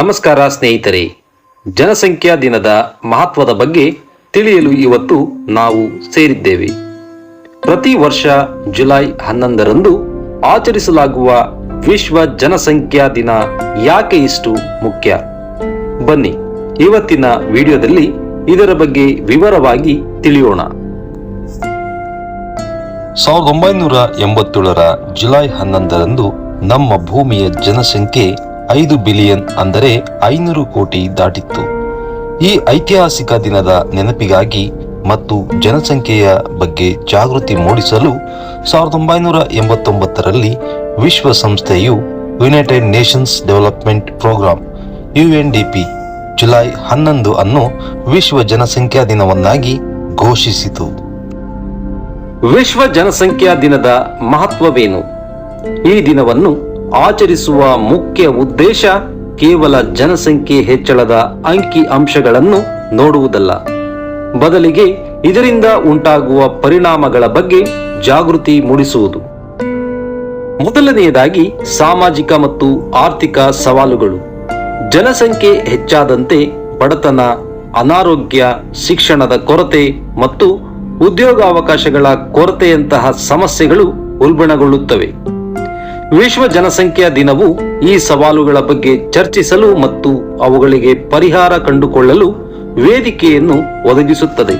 ನಮಸ್ಕಾರ ಸ್ನೇಹಿತರೆ. ಜನಸಂಖ್ಯಾ ದಿನದ ಮಹತ್ವದ ಬಗ್ಗೆ ತಿಳಿಯಲು ಇವತ್ತು ನಾವು ಸೇರಿದ್ದೇವೆ. ಪ್ರತಿ ವರ್ಷ ಜುಲೈ ಹನ್ನೊಂದರಂದು ಆಚರಿಸಲಾಗುವ ವಿಶ್ವ ಜನಸಂಖ್ಯಾ ದಿನ ಯಾಕೆ ಇಷ್ಟು ಮುಖ್ಯ? ಬನ್ನಿ, ಇವತ್ತಿನ ವಿಡಿಯೋದಲ್ಲಿ ಇದರ ಬಗ್ಗೆ ವಿವರವಾಗಿ ತಿಳಿಯೋಣ. ಸಾವಿರದ ಒಂಬೈನೂರ ಎಂಬತ್ತೇಳರ ಜುಲೈ ಹನ್ನೊಂದರಂದು ನಮ್ಮ ಭೂಮಿಯ ಜನಸಂಖ್ಯೆ ಐದು ಬಿಲಿಯನ್ ಅಂದರೆ ಐನೂರು ಕೋಟಿ ದಾಟಿತ್ತು. ಈ ಐತಿಹಾಸಿಕ ದಿನದ ನೆನಪಿಗಾಗಿ ಮತ್ತು ಜನಸಂಖ್ಯೆಯ ಬಗ್ಗೆ ಜಾಗೃತಿ ಮೂಡಿಸಲು ಸಾವಿರದ ಒಂಬೈನೂರ ಎಂಬತ್ತೊಂಬತ್ತರಲ್ಲಿ ವಿಶ್ವಸಂಸ್ಥೆಯು United Nations Development Programme UNDP July ಹನ್ನೊಂದು ಅನ್ನು ವಿಶ್ವ ಜನಸಂಖ್ಯಾ ದಿನವನ್ನಾಗಿ ಘೋಷಿಸಿತು. ವಿಶ್ವ ಜನಸಂಖ್ಯಾ ದಿನದ ಮಹತ್ವವೇನು? ಈ ದಿನವನ್ನು ಆಚರಿಸುವ ಮುಖ್ಯ ಉದ್ದೇಶ ಕೇವಲ ಜನಸಂಖ್ಯೆ ಹೆಚ್ಚಳದ ಅಂಕಿ ಅಂಶಗಳನ್ನು ನೋಡುವುದಲ್ಲ. ಬದಲಿಗೆ ಇದರಿಂದ ಉಂಟಾಗುವ ಪರಿಣಾಮಗಳ ಬಗ್ಗೆ ಜಾಗೃತಿ ಮೂಡಿಸುವುದು. ಮೊದಲನೆಯದಾಗಿ ಸಾಮಾಜಿಕ ಮತ್ತು ಆರ್ಥಿಕ ಸವಾಲುಗಳು. ಜನಸಂಖ್ಯೆ ಹೆಚ್ಚಾದಂತೆ ಬಡತನ, ಅನಾರೋಗ್ಯ, ಶಿಕ್ಷಣದ ಕೊರತೆ ಮತ್ತು ಉದ್ಯೋಗಾವಕಾಶಗಳ ಕೊರತೆಯಂತಹ ಸಮಸ್ಯೆಗಳು ಉಲ್ಬಣಗೊಳ್ಳುತ್ತವೆ. ವಿಶ್ವ ಜನಸಂಖ್ಯಾ ದಿನವು ಈ ಸವಾಲುಗಳ ಬಗ್ಗೆ ಚರ್ಚಿಸಲು ಮತ್ತು ಅವುಗಳಿಗೆ ಪರಿಹಾರ ಕಂಡುಕೊಳ್ಳಲು ವೇದಿಕೆಯನ್ನು ಒದಗಿಸುತ್ತದೆ.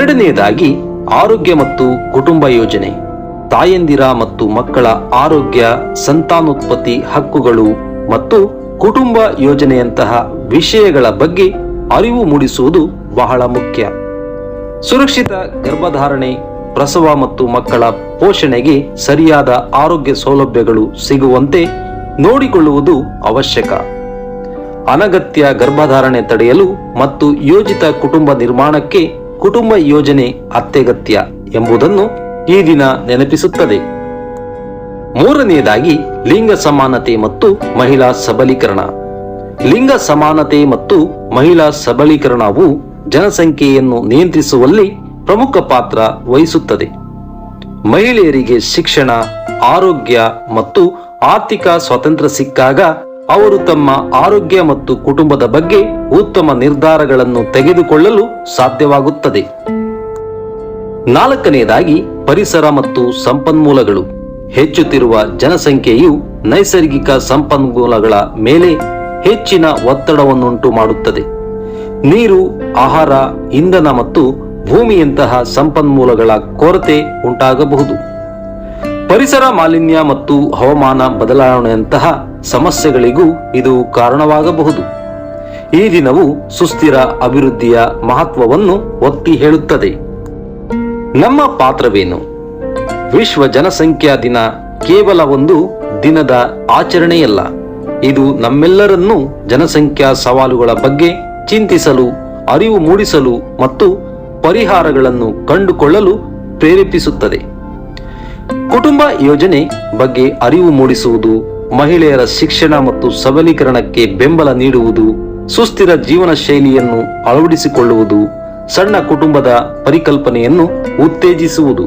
ಎರಡನೆಯದಾಗಿ, ಆರೋಗ್ಯ ಮತ್ತು ಕುಟುಂಬ ಯೋಜನೆ. ತಾಯಂದಿರ ಮತ್ತು ಮಕ್ಕಳ ಆರೋಗ್ಯ, ಸಂತಾನೋತ್ಪತ್ತಿ ಹಕ್ಕುಗಳು ಮತ್ತು ಕುಟುಂಬ ಯೋಜನೆಯಂತಹ ವಿಷಯಗಳ ಬಗ್ಗೆ ಅರಿವು ಮೂಡಿಸುವುದು ಬಹಳ ಮುಖ್ಯ. ಸುರಕ್ಷಿತ ಗರ್ಭಧಾರಣೆ ಪ್ರಸವ ಮತ್ತು ಮಕ್ಕಳ ಪೋಷಣೆಗೆ ಸರಿಯಾದ ಆರೋಗ್ಯ ಸೌಲಭ್ಯಗಳು ಸಿಗುವಂತೆ ನೋಡಿಕೊಳ್ಳುವುದು ಅವಶ್ಯಕ. ಅನಗತ್ಯ ಗರ್ಭಧಾರಣೆ ತಡೆಯಲು ಮತ್ತು ಯೋಜಿತ ಕುಟುಂಬ ನಿರ್ಮಾಣಕ್ಕೆ ಕುಟುಂಬ ಯೋಜನೆ ಅತ್ಯಗತ್ಯ ಎಂಬುದನ್ನು ಈ ದಿನ ನೆನಪಿಸುತ್ತದೆ. ಮೂರನೆಯದಾಗಿ ಲಿಂಗ ಸಮಾನತೆ ಮತ್ತು ಮಹಿಳಾ ಸಬಲೀಕರಣ. ಲಿಂಗ ಸಮಾನತೆ ಮತ್ತು ಮಹಿಳಾ ಸಬಲೀಕರಣವು ಜನಸಂಖ್ಯೆಯನ್ನು ನಿಯಂತ್ರಿಸುವಲ್ಲಿ ಪ್ರಮುಖ ಪಾತ್ರ ವಹಿಸುತ್ತದೆ. ಮಹಿಳೆಯರಿಗೆ ಶಿಕ್ಷಣ, ಆರೋಗ್ಯ ಮತ್ತು ಆರ್ಥಿಕ ಸ್ವಾತಂತ್ರ್ಯ ಸಿಕ್ಕಾಗ ಅವರು ತಮ್ಮ ಆರೋಗ್ಯ ಮತ್ತು ಕುಟುಂಬದ ಬಗ್ಗೆ ಉತ್ತಮ ನಿರ್ಧಾರಗಳನ್ನು ತೆಗೆದುಕೊಳ್ಳಲು ಸಾಧ್ಯವಾಗುತ್ತದೆ. ನಾಲ್ಕನೆಯದಾಗಿ ಪರಿಸರ ಮತ್ತು ಸಂಪನ್ಮೂಲಗಳು. ಹೆಚ್ಚುತ್ತಿರುವ ಜನಸಂಖ್ಯೆಯು ನೈಸರ್ಗಿಕ ಸಂಪನ್ಮೂಲಗಳ ಮೇಲೆ ಹೆಚ್ಚಿನ ಒತ್ತಡವನ್ನುಂಟು ಮಾಡುತ್ತದೆ ನೀರು, ಆಹಾರ, ಇಂಧನ ಮತ್ತು ಭೂಮಿಯಂತಹ ಸಂಪನ್ಮೂಲಗಳ ಕೊರತೆ ಉಂಟಾಗಬಹುದು. ಪರಿಸರ ಮಾಲಿನ್ಯ ಮತ್ತು ಹವಾಮಾನ ಬದಲಾವಣೆಯಂತಹ ಸಮಸ್ಯೆಗಳಿಗೂ ಇದು ಕಾರಣವಾಗಬಹುದು. ಈ ದಿನವು ಸುಸ್ಥಿರ ಅಭಿವೃದ್ಧಿಯ ಮಹತ್ವವನ್ನು ಒತ್ತಿ ಹೇಳುತ್ತದೆ. ನಮ್ಮ ಪಾತ್ರವೇನು? ವಿಶ್ವ ಜನಸಂಖ್ಯಾ ದಿನ ಕೇವಲ ಒಂದು ದಿನದ ಆಚರಣೆಯಲ್ಲ. ಇದು ನಮ್ಮೆಲ್ಲರನ್ನೂ ಜನಸಂಖ್ಯಾ ಸವಾಲುಗಳ ಬಗ್ಗೆ ಚಿಂತಿಸಲು, ಅರಿವು ಮೂಡಿಸಲು ಮತ್ತು ಪರಿಹಾರಗಳನ್ನು ಕಂಡುಕೊಳ್ಳಲು ಪ್ರೇರೇಪಿಸುತ್ತದೆ. ಕುಟುಂಬ ಯೋಜನೆ ಬಗ್ಗೆ ಅರಿವು ಮೂಡಿಸುವುದು, ಮಹಿಳೆಯರ ಶಿಕ್ಷಣ ಮತ್ತು ಸಬಲೀಕರಣಕ್ಕೆ ಬೆಂಬಲ ನೀಡುವುದು, ಸುಸ್ಥಿರ ಜೀವನ ಶೈಲಿಯನ್ನು ಅಳವಡಿಸಿಕೊಳ್ಳುವುದು, ಸಣ್ಣ ಕುಟುಂಬದ ಪರಿಕಲ್ಪನೆಯನ್ನು ಉತ್ತೇಜಿಸುವುದು.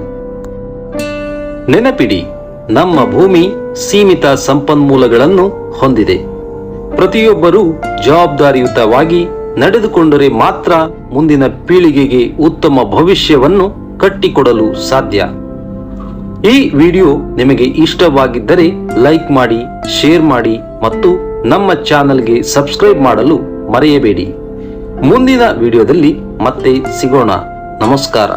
ನೆನಪಿಡಿ, ನಮ್ಮ ಭೂಮಿ ಸೀಮಿತ ಸಂಪನ್ಮೂಲಗಳನ್ನು ಹೊಂದಿದೆ. ಪ್ರತಿಯೊಬ್ಬರೂ ಜವಾಬ್ದಾರಿಯುತವಾಗಿ ನಡೆದುಕೊಂಡರೆ ಮಾತ್ರ ಮುಂದಿನ ಪೀಳಿಗೆಗೆ ಉತ್ತಮ ಭವಿಷ್ಯವನ್ನು ಕಟ್ಟಿಕೊಡಲು ಸಾಧ್ಯ. ಈ ವಿಡಿಯೋ ನಿಮಗೆ ಇಷ್ಟವಾಗಿದ್ದರೆ ಲೈಕ್ ಮಾಡಿ, ಶೇರ್ ಮಾಡಿ ಮತ್ತು ನಮ್ಮ ಚಾನಲ್ಗೆ ಸಬ್ಸ್ಕ್ರೈಬ್ ಮಾಡಲು ಮರೆಯಬೇಡಿ. ಮುಂದಿನ ವಿಡಿಯೋದಲ್ಲಿ ಮತ್ತೆ ಸಿಗೋಣ. ನಮಸ್ಕಾರ.